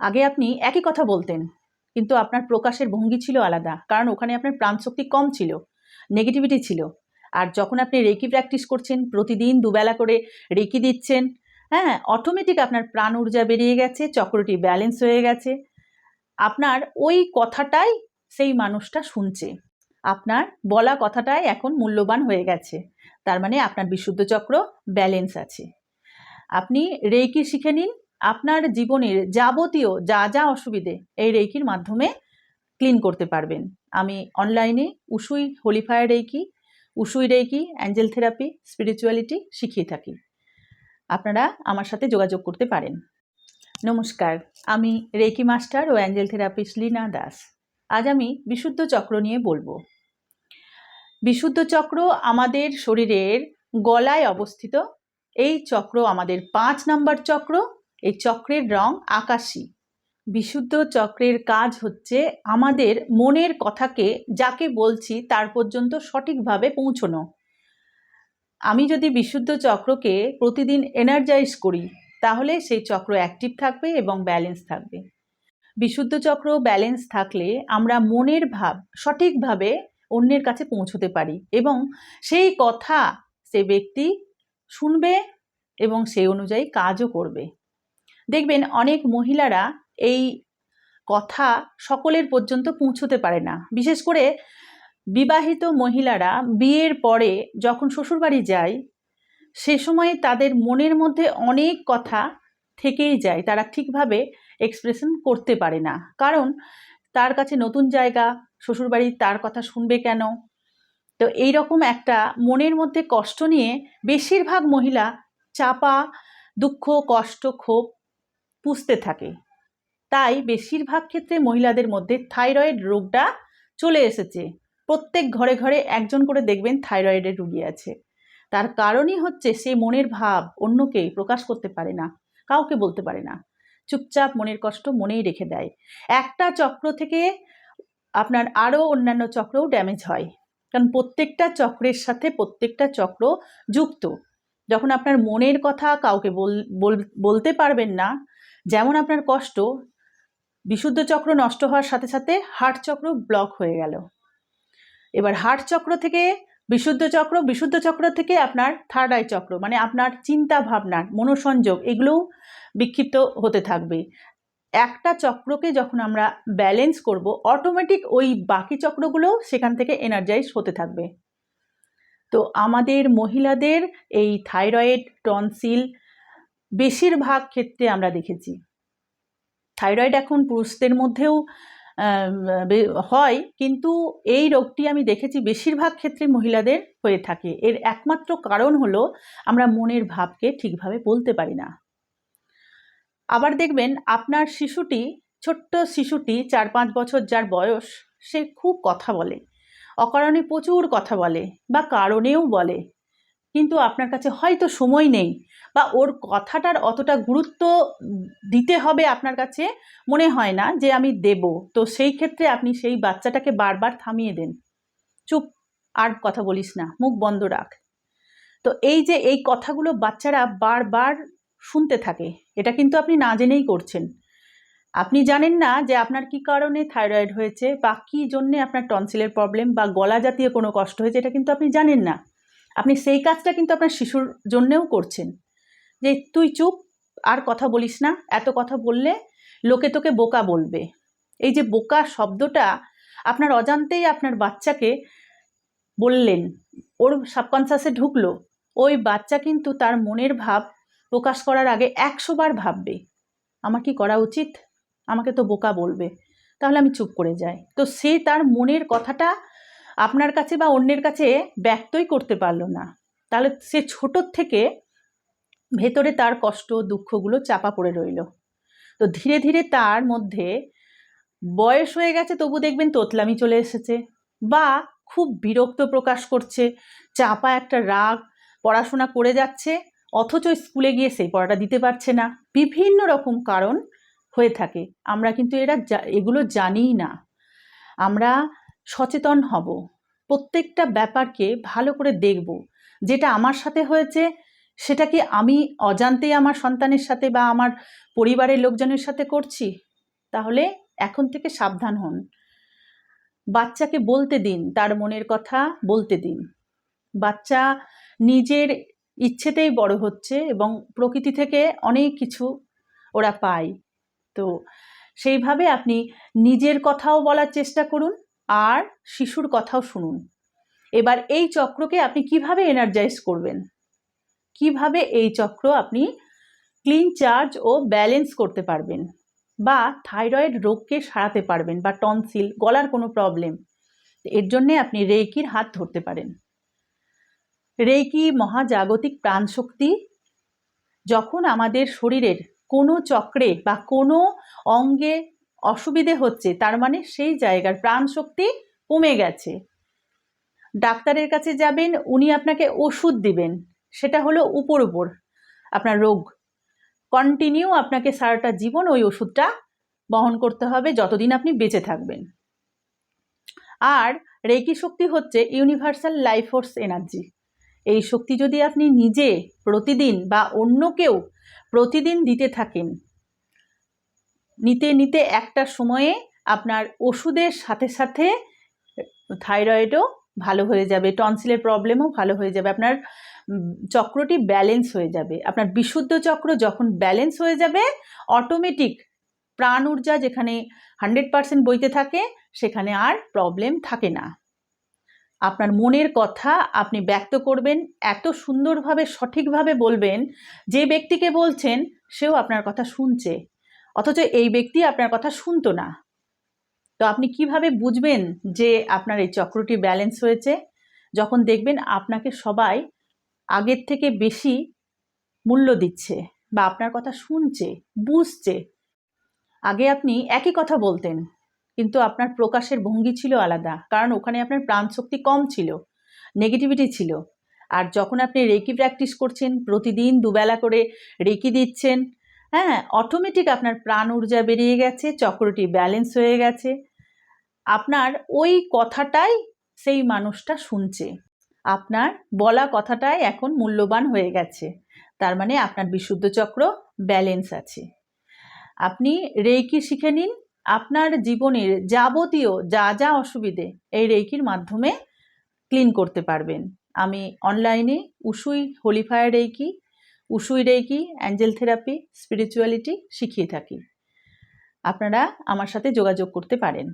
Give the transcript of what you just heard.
আগে আপনি একই কথা বলতেন, কিন্তু আপনার প্রকাশের ভঙ্গি ছিল আলাদা, কারণ ওখানে আপনার প্রাণশক্তি কম ছিল নেগেটিভিটি ছিল। আর যখন আপনি রেকি প্র্যাকটিস করছেন, প্রতিদিন দুবেলা করে রেকি দিচ্ছেন হ্যাঁ অটোমেটিক আপনার প্রাণ ঊর্জা বেরিয়ে গেছে, চক্রটি ব্যালেন্স হয়ে গেছে। আপনার ওই কথাটাই সেই মানুষটা শুনছে। আপনার বলা কথাটাই এখন মূল্যবান হয়ে গেছে। তার মানে আপনার বিশুদ্ধ চক্র ব্যালেন্স আছে। আপনি রেকি শিখে নিন আপনার জীবনের যাবতীয় যা যা অসুবিধে এই রেকির মাধ্যমে ক্লিন করতে পারবেন। আমি অনলাইনে Usui holy fire Reiki Usui Reiki angel therapy, spirituality শিখিয়ে থাকি। আপনারা আমার সাথে যোগাযোগ করতে পারেন। নমস্কার, আমি রেকি মাস্টার ও অ্যাঞ্জেল থেরাপিস্ট লীনা দাস। আজ আমি বিশুদ্ধ চক্র নিয়ে বলব। বিশুদ্ধ চক্র আমাদের শরীরের গলায় অবস্থিত। এই চক্র আমাদের পাঁচ নাম্বার চক্র। এই চক্রের রং আকাশী। বিশুদ্ধ চক্রের কাজ হচ্ছে আমাদের মনের কথাকে যাকে বলছি তার পর্যন্ত সঠিকভাবে পৌঁছনো। আমি যদি বিশুদ্ধ চক্রকে প্রতিদিন এনার্জাইজ করি, তাহলে সেই চক্র অ্যাক্টিভ থাকবে এবং ব্যালেন্স থাকবে। বিশুদ্ধ চক্র ব্যালেন্স থাকলে আমরা মনের ভাব সঠিকভাবে অন্যের কাছে পৌঁছতে পারি এবং সেই কথা সে ব্যক্তি শুনবে এবং সেই অনুযায়ী কাজও করবে। দেখবেন অনেক মহিলারা এই কথা সকলের পর্যন্ত পৌঁছতে পারে না। বিশেষ করে বিবাহিত মহিলারা বিয়ের পরে যখন শ্বশুরবাড়ি যায়, সে সময় তাদের মনের মধ্যে অনেক কথা থেকেই যায়, তারা ঠিকভাবে এক্সপ্রেশন করতে পারে না। কারণ তার কাছে নতুন জায়গা, শ্বশুরবাড়ি তার কথা শুনবে কেন? তো এই রকম একটা মনের মধ্যে কষ্ট নিয়ে বেশিরভাগ মহিলা চাপা, দুঃখ, কষ্ট, ক্ষোভ পুষতে থাকে। তাই বেশিরভাগ ক্ষেত্রে মহিলাদের মধ্যে থাইরয়েড রোগটা চলে এসেছে। প্রত্যেক ঘরে ঘরে একজন করে দেখবেন থাইরয়েডের রুগী আছে। তার কারণই হচ্ছে সে মনের ভাব অন্যকে প্রকাশ করতে পারে না, কাউকে বলতে পারে না। চুপচাপ মনের কষ্ট মনেই রেখে দেয়। একটা চক্র থেকে আপনার আরও অন্যান্য চক্রও ড্যামেজ হয়। কারণ প্রত্যেকটা চক্রের সাথে প্রত্যেকটা চক্র যুক্ত। যখন আপনার মনের কথা কাউকে বল বলতে পারবেন না যেমন আপনার কষ্ট, বিশুদ্ধ চক্র নষ্ট হওয়ার সাথে সাথে হার্ট চক্র ব্লক হয়ে গেল। এবার হার্ট চক্র থেকে বিশুদ্ধ চক্র বিশুদ্ধ চক্র থেকে আপনার থার্ড আই চক্র মানে আপনার চিন্তা ভাবনার মনোসংযোগ, এগুলোও বিক্ষিপ্ত হতে থাকবে। একটা চক্রকে যখন আমরা ব্যালেন্স করব অটোমেটিক ওই বাকি চক্রগুলো সেখান থেকে এনার্জাইজ হতে থাকবে। তো আমাদের মহিলাদের এই থাইরয়েড টনসিল বেশিরভাগ ক্ষেত্রে আমরা দেখেছি। থাইরয়েড এখন পুরুষদের মধ্যেও হয়, কিন্তু এই রোগটি আমি দেখেছি বেশিরভাগ ক্ষেত্রে মহিলাদের হয়ে থাকে। এর একমাত্র কারণ হলো আমরা মনের ভাবকে ঠিকভাবে বলতে পারি না। আবার দেখবেন, আপনার শিশুটি, ছোট্ট শিশুটি চার পাঁচ বছর যার বয়স, সে খুব কথা বলে। অকারণে প্রচুর কথা বলে বা কারণেও বলে। কিন্তু আপনার কাছে হয়তো সময় নেই বা ওর কথাটার অতটা গুরুত্ব দিতে হবে আপনার কাছে মনে হয় না যে আমি দেব। তো সেই ক্ষেত্রে আপনি সেই বাচ্চাটাকে বারবার থামিয়ে দেন। চুপ, আর কথা বলিস না, মুখ বন্ধ রাখ। তো এই যে এই কথাগুলো বাচ্চারা বারবার শুনতে থাকে, এটা কিন্তু আপনি না জেনেই করছেন। আপনি জানেন না যে আপনার কি কারণে থাইরয়েড হয়েছে বা কী জন্যে আপনার টনসিলের প্রবলেম বা গলা জাতীয় কোনো কষ্ট হয়েছে, এটা কিন্তু আপনি জানেন না। আপনি সেই কাজটা কিন্তু আপনার শিশুর জন্যেও করছেন। যে তুই চুপ, আর কথা বলিস না, এত কথা বললে লোকে তোকে বোকা বলবে। এই যে বোকা শব্দটা আপনার অজান্তেই আপনার বাচ্চাকে বললেন, ওর সাবকনসাসে ঢুকলো, ওই বাচ্চা কিন্তু তার মনের ভাব প্রকাশ করার আগে একশো বার ভাববে, আমার কি করা উচিত? আমাকে তো বোকা বলবে। তাহলে আমি চুপ করে যাই। তো সে তার মনের কথাটা আপনার কাছে বা অন্যের কাছে ব্যক্তই করতে পারল না। তাহলে সে ছোটোর থেকে ভেতরে তার কষ্ট, দুঃখগুলো চাপা পড়ে রইল। তো ধীরে ধীরে তার মধ্যে বয়স হয়ে গেছে, তবু দেখবেন তোতলামি চলে এসেছে বা খুব বিরক্ত প্রকাশ করছে, চাপা একটা রাগ, পড়াশোনা করে যাচ্ছে, অথচ স্কুলে গিয়ে সেই পড়াটা দিতে পারছে না। বিভিন্ন রকম কারণ হয়ে থাকে। আমরা কিন্তু এরা এগুলো জানিই না। আমরা সচেতন হব। প্রত্যেকটা ব্যাপারকে ভালো করে দেখব। যেটা আমার সাথে হয়েছে সেটা কি আমি অজান্তেই আমার সন্তানের সাথে বা আমার পরিবারের লোকজনের সাথে করছি, তাহলে এখন থেকে সাবধান হন। বাচ্চাকে বলতে দিন, তার মনের কথা বলতে দিন। বাচ্চা নিজের ইচ্ছেতেই বড় হচ্ছে এবং প্রকৃতি থেকে অনেক কিছু ওরা পায়। তো সেইভাবে আপনি নিজের কথাও বলার চেষ্টা করুন আর শিশুর কথাও শুনুন। এবার এই চক্রকে আপনি কীভাবে এনার্জাইজ করবেন? কীভাবে এই চক্র আপনি ক্লিন চার্জ ও ব্যালেন্স করতে পারবেন? বা থাইরয়েড রোগকে সারাতে পারবেন বা টনসিল গলার কোনো প্রবলেম এর জন্যে আপনি রেইকির হাত ধরতে পারেন। রেইকি মহাজাগতিক প্রাণশক্তি, যখন আমাদের শরীরের কোনো চক্রে বা কোনো অঙ্গে অসুবিধে হচ্ছে, তার মানে সেই জায়গার প্রাণশক্তি কমে গেছে। ডাক্তারের কাছে যাবেন, উনি আপনাকে ওষুধ দিবেন, সেটা হলো উপর উপর আপনার রোগ। কন্টিনিউ আপনাকে সারাটা জীবন ওই ওষুধটা বহন করতে হবে যতদিন আপনি বেঁচে থাকবেন। আর রেকি শক্তি হচ্ছে ইউনিভার্সাল লাইফ ফোর্স এনার্জি এই শক্তি যদি আপনি নিজে প্রতিদিন বা অন্য কেউ প্রতিদিন দিতে থাকেন নিতে নিতে একটা সময়ে আপনার ওষুধের সাথে সাথে থাইরয়েডও ভালো হয়ে যাবে, টনসিলের প্রবলেমও ভালো হয়ে যাবে, আপনার চক্রটি ব্যালেন্স হয়ে যাবে। আপনার বিশুদ্ধ চক্র যখন ব্যালেন্স হয়ে যাবে, অটোমেটিক প্রাণ ঊর্জা যেখানে হান্ড্রেড পারসেন্ট বইতে থাকে, সেখানে আর প্রবলেম থাকে না। আপনার মনের কথা আপনি ব্যক্ত করবেন, এত সুন্দরভাবে, সঠিকভাবে বলবেন, যে ব্যক্তিকে বলছেন, সেও আপনার কথা শুনছে। অথচ এই ব্যক্তি আপনার কথা শুনতো না। তো আপনি কীভাবে বুঝবেন যে আপনার এই চক্রটি ব্যালেন্স হয়েছে? যখন দেখবেন আপনাকে সবাই আগের থেকে বেশি মূল্য দিচ্ছে বা আপনার কথা শুনছে, বুঝছে। আগে আপনি একই কথা বলতেন, কিন্তু আপনার প্রকাশের ভঙ্গি ছিল আলাদা, কারণ ওখানে আপনার প্রাণশক্তি কম ছিল নেগেটিভিটি ছিল। আর যখন আপনি রেকি প্র্যাকটিস করছেন, প্রতিদিন দুবেলা করে রেকি দিচ্ছেন হ্যাঁ অটোমেটিক আপনার প্রাণ ঊর্জা বেরিয়ে গেছে, চক্রটি ব্যালেন্স হয়ে গেছে। আপনার ওই কথাটাই সেই মানুষটা শুনছে। আপনার বলা কথাটাই এখন মূল্যবান হয়ে গেছে। তার মানে আপনার বিশুদ্ধ চক্র ব্যালেন্স আছে। আপনি রেইকি শিখে নিন, আপনার জীবনের যাবতীয় যা যা অসুবিধে এই রেইকির মাধ্যমে ক্লিন করতে পারবেন। আমি অনলাইনে Usui holy fire Reiki Usui Reiki angel therapy spirituality শিখিয়ে থাকি। আপনারা আমার সাথে যোগাযোগ করতে পারেন।